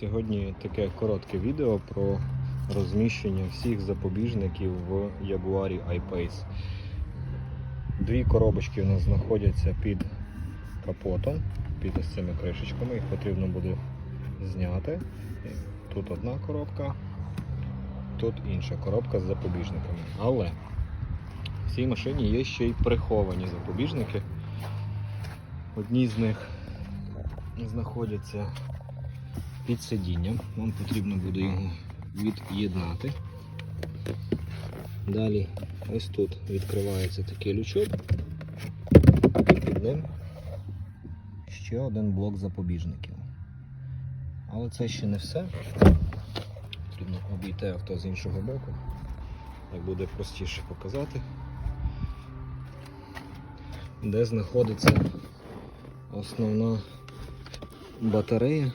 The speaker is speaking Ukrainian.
Сьогодні таке коротке відео про розміщення всіх запобіжників в Jaguar I-Pace. Дві коробочки у нас знаходяться під капотом, під ось цими кришечками. Їх потрібно буде зняти. Тут одна коробка, тут інша коробка з запобіжниками. Але в цій машині є ще й приховані запобіжники. Одні з них знаходяться під сидінням. Вам потрібно буде його від'єднати. Далі ось тут відкривається такий лючок. І під ним ще один блок запобіжників. Але це ще не все. Потрібно обійти авто з іншого боку. Так буде простіше показати. Де знаходиться основна батарея